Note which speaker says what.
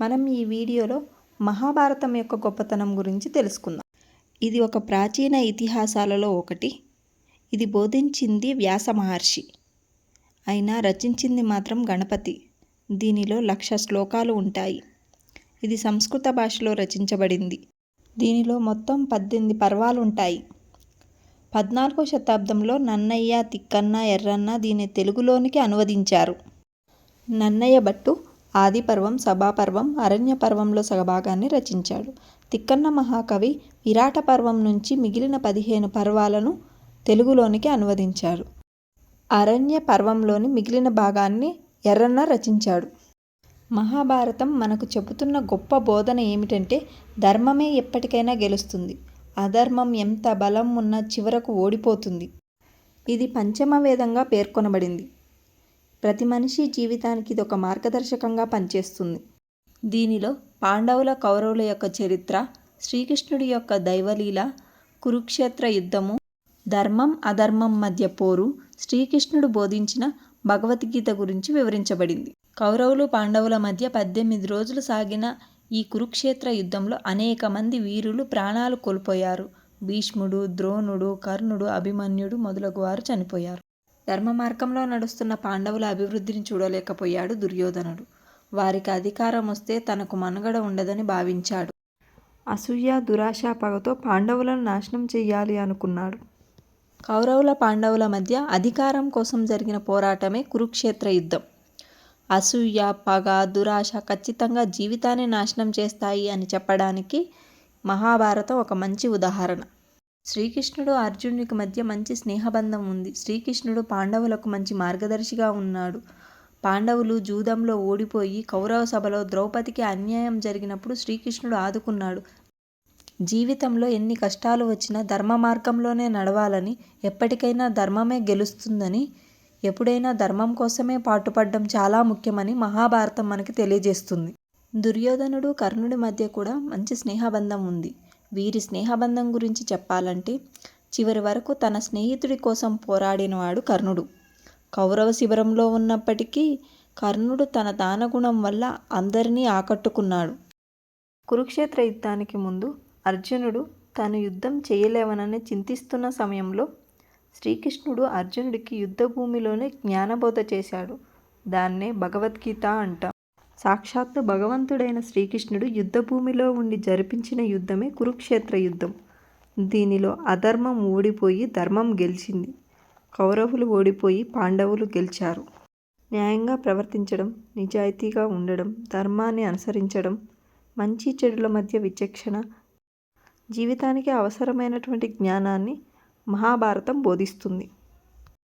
Speaker 1: మనం ఈ వీడియోలో మహాభారతం యొక్క గొప్పతనం గురించి తెలుసుకుందాం. ఇది ఒక ప్రాచీన ఇతిహాసాలలో ఒకటి. ఇది బోధించింది వ్యాస మహర్షి. అయినా రచించింది మాత్రం గణపతి. దీనిలో లక్ష శ్లోకాలు ఉంటాయి. ఇది సంస్కృత భాషలో రచించబడింది. దీనిలో మొత్తం పద్దెనిమిది పర్వాలు ఉంటాయి. పద్నాలుగో శతాబ్దంలో నన్నయ్య తిక్కన్న ఎర్రన్న దీన్ని తెలుగులోనికి అనువదించారు. నన్నయ్య భట్టు ఆదిపర్వం సభాపర్వం అరణ్య పర్వంలో సగభాగాన్ని రచించాడు. తిక్కన్న మహాకవి విరాట పర్వం నుంచి మిగిలిన పదిహేను పర్వాలను తెలుగులోనికి అనువదించాడు. అరణ్య పర్వంలోని మిగిలిన భాగాన్ని ఎర్రన్న రచించాడు. మహాభారతం మనకు చెబుతున్న గొప్ప బోధన ఏమిటంటే ధర్మమే ఎప్పటికైనా గెలుస్తుంది. అధర్మం ఎంత బలం ఉన్నా చివరకు ఓడిపోతుంది. ఇది పంచమ వేదంగా పేర్కొనబడింది. ప్రతి మనిషి జీవితానికి ఇది ఒక మార్గదర్శకంగా పనిచేస్తుంది. దీనిలో పాండవుల కౌరవుల యొక్క చరిత్ర శ్రీకృష్ణుడి యొక్క దైవలీల కురుక్షేత్ర యుద్ధము ధర్మం అధర్మం మధ్య పోరు శ్రీకృష్ణుడు బోధించిన భగవద్గీత గురించి వివరించబడింది. కౌరవులు పాండవుల మధ్య పద్దెనిమిది రోజులు సాగిన ఈ కురుక్షేత్ర యుద్ధంలో అనేక మంది వీరులు ప్రాణాలు కోల్పోయారు. భీష్ముడు ద్రోణుడు కర్ణుడు అభిమన్యుడు మొదలగు వారు చనిపోయారు. ధర్మ మార్గంలో నడుస్తున్న పాండవుల అభివృద్ధిని చూడలేకపోయాడు దుర్యోధనుడు. వారికి అధికారం వస్తే తనకు మనుగడ ఉండదని భావించాడు. అసూయ దురాశ పగతో పాండవులను నాశనం చెయ్యాలి అనుకున్నాడు. కౌరవుల పాండవుల మధ్య అధికారం కోసం జరిగిన పోరాటమే కురుక్షేత్ర యుద్ధం. అసూయ పగ దురాశ ఖచ్చితంగా జీవితాన్ని నాశనం చేస్తాయి అని చెప్పడానికి మహాభారతం ఒక మంచి ఉదాహరణ. శ్రీకృష్ణుడు అర్జునుడికి మధ్య మంచి స్నేహబంధం ఉంది. శ్రీకృష్ణుడు పాండవులకు మంచి మార్గదర్శిగా ఉన్నాడు. పాండవులు జూదంలో ఓడిపోయి కౌరవ సభలో ద్రౌపదికి అన్యాయం జరిగినప్పుడు శ్రీకృష్ణుడు ఆదుకున్నాడు. జీవితంలో ఎన్ని కష్టాలు వచ్చినా ధర్మ మార్గంలోనే నడవాలని ఎప్పటికైనా ధర్మమే గెలుస్తుందని ఎప్పుడైనా ధర్మం కోసమే పాటుపడడం చాలా ముఖ్యమని మహాభారతం మనకి తెలియజేస్తుంది. దుర్యోధనుడు కర్ణుడి మధ్య కూడా మంచి స్నేహబంధం ఉంది. వీరి స్నేహబంధం గురించి చెప్పాలంటే చివరి వరకు తన స్నేహితుడి కోసం పోరాడినవాడు కర్ణుడు. కౌరవ శిబిరంలో ఉన్నప్పటికీ కర్ణుడు తన దానగుణం వల్ల అందరినీ ఆకట్టుకున్నాడు. కురుక్షేత్ర యుద్ధానికి ముందు అర్జునుడు తాను యుద్ధం చేయలేవనని చింతిస్తున్న సమయంలో శ్రీకృష్ణుడు అర్జునుడికి యుద్ధభూమిలోనే జ్ఞానబోధ చేశాడు. దాన్నే భగవద్గీత అంటాం. సాక్షాత్తు భగవంతుడైన శ్రీకృష్ణుడు యుద్ధభూమిలో ఉండి జరిపించిన యుద్ధమే కురుక్షేత్ర యుద్ధం. దీనిలో అధర్మం ఓడిపోయి ధర్మం గెలిచింది. కౌరవులు ఓడిపోయి పాండవులు గెలిచారు. న్యాయంగా ప్రవర్తించడం నిజాయితీగా ఉండడం ధర్మాన్ని అనుసరించడం మంచి చెడుల మధ్య విచక్షణ జీవితానికి అవసరమైనటువంటి జ్ఞానాన్ని మహాభారతం బోధిస్తుంది.